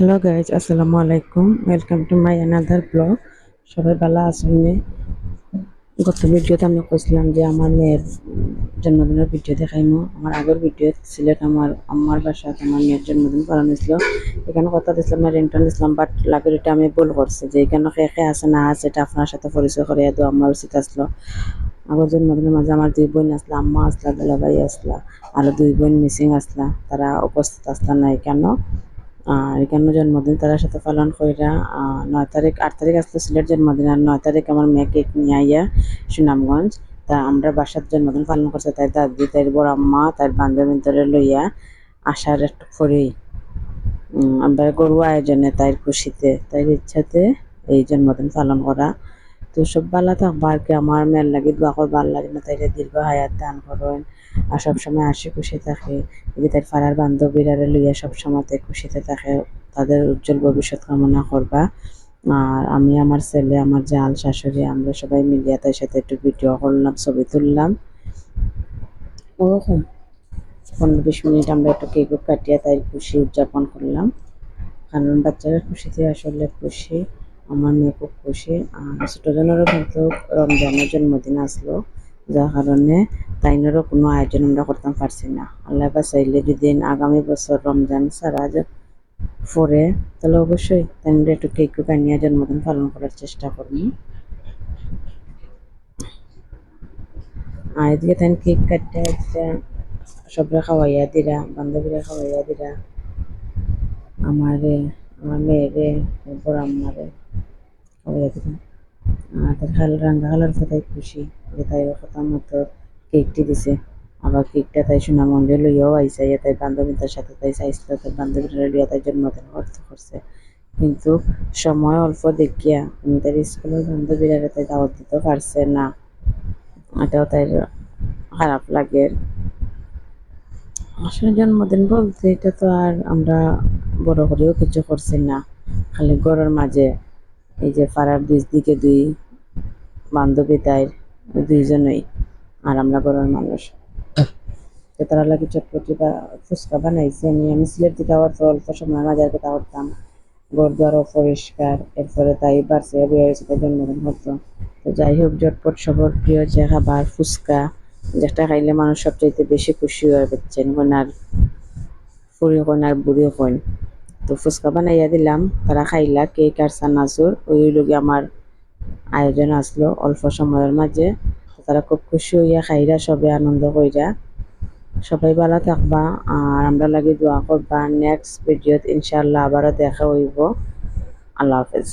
Hello guys আসসালামু আলাইকুম welcome to my another blog সবাই ভালো আসেননি গত ভিডিওতে আমি কইছিলাম যে আমার মেয়ের জন্মদিনের ভিডিও দেখাইমো। আমার আগের ভিডিও সিলেট আমার আমার বাসায় আমার মেয়ের জন্মদিন পালন হয়েছিল। এখানে কথা দিয়েছিলাম না রিংটন দিয়েছিলাম বাট লাগের এটা আমি ভুল করছি যে এখানে কে কে আছে, না আছে, এটা আপনার সাথে পরিচয় করে তো আমার উচিত আসলো। আগের জন্মদিনের মাঝে আমার দুই বোন আসলা, আম্মা আসলা দুলাভাই আসলা, আরও দুই বোন মিসিং আসলা, তারা উপস্থিত আসলা না কেন? আর এখানে জন্মদিন তার সাথে পালন কইরা নয় তারিখ, আট তারিখ আসলে সিলেট জন্মদিন আর নয় তারিখ আমার মেয়ে কেক নিয়ে আইয়া সুনামগঞ্জ। তা আমরা বাসার জন্মদিন পালন করছে, তাই দাদি, তাই বড় আম্মা, তার বান্ধবী ধরে লইয়া আসার একটু পরেই আমরা গরু আয়োজনে তাই খুশিতে তাই ইচ্ছাতে এই জন্মদিন পালন করা তো সব ভালো থাকবা আর কি আমার মেয়ের লাগি দোয়া করবা আল্লাহ যেন তাইরে দীর্ঘ হায়াত দান করেন। আর সবসময় হাসি খুশি থাকে। এই যে তার পাড়ার বান্ধবীরা লইয়া সবসময় তাই খুশিতে থাকে। তাদের উজ্জ্বল ভবিষ্যৎ কামনা করবা। আর আমি, আমার ছেলে, আমার জাল, শাশুড়ি, আমরা সবাই মিলিয়ে তার সাথে একটু ভিডিও করলাম, ছবি তুললাম। ওরকম। পনেরো বিশ মিনিট আমরা একটু কেক কাটিয়ে তাই খুশি উদযাপন করলাম। কারণ বাচ্চারা খুশিতে আসলে খুশি। আমার মেয়ে খুব খুশি। আর কিন্তু রমজানের জন্মদিন আসলো, যার কারণে তাইনেরও কোনো আয়োজন আমরা করতে পারছি না। আল্লাহ চাইলে যদি আগামী বছর রমজান সারা পরে তাহলে অবশ্যই তাইনের একটু কেক বানিয়ে জন্মদিন পালন করার চেষ্টা করব। আর এদিকে তাই কেক কাটতে একটা সবরা খাওয়াইয়া দিরা, বান্ধবীরা খাওয়াইয়া দিরা। আমারে, আমার মেয়েরে এরপর আমারে তার খাল রাঙ্গা খালার কথাই খুশি, যে তাই কথা মতো কেকটি দিছে। আবার কেকটা তাই সুনামগঞ্জে লইয়াও আইসা ইয়া তাই বান্ধবীদের সাথে তাই চাইছিল তাই বান্ধবীরা লইয়া তাই জন্মদিন করতে করছে। কিন্তু সময় অল্প দেখিয়া তার স্কুলের বান্ধবীরা তাই দাওয়াত দিতে পারছে না। এটাও তাই খারাপ লাগে। আসলে জন্মদিন বলতে এটা তো আর আমরা বড় করেও কিছু করছি না। খালি ঘরের মাঝে এই যে পাড়ার দুই দিকে দুই বান্ধবী, তাই দুইজনই, আর আমরা ঘরের মানুষ। তো তারা লাগে চটপটি বা ফুচকা বানাইছে। নিয়ে আমি সিলেট থেকে আবার তো অল্প সময় মাঝে আর কথা করতাম ঘর দুয়ারও পরিষ্কার, এরপরে তাই বাড়ছে, বিয়ে জন্মদিন হতো। তো যাই হোক জটপট সবার প্রিয় যে খাবার, ফুচকা, যেটা খাইলে মানুষ সবচাইতে বেশি খুশি হয় বাচ্চেন কন্যার ফুরি কন্যার বুড়ি কইন তো ফুচকা বানাইয়া দিলাম, তারা খাইলা, কেক আর চানাচুর। ওই লগে আমার আয়োজন আসলো অল্প সময়ের মাঝে। তারা খুব খুশি হইয়া খাইরা, সবে আনন্দ কইরা। সবাই ভালো থাকবা, আর আমরা লাগে দোয়া করবা। নেক্সট ভিডিওত ইনশাল্লাহ আবারও দেখা হইব। আল্লাহ হাফেজ।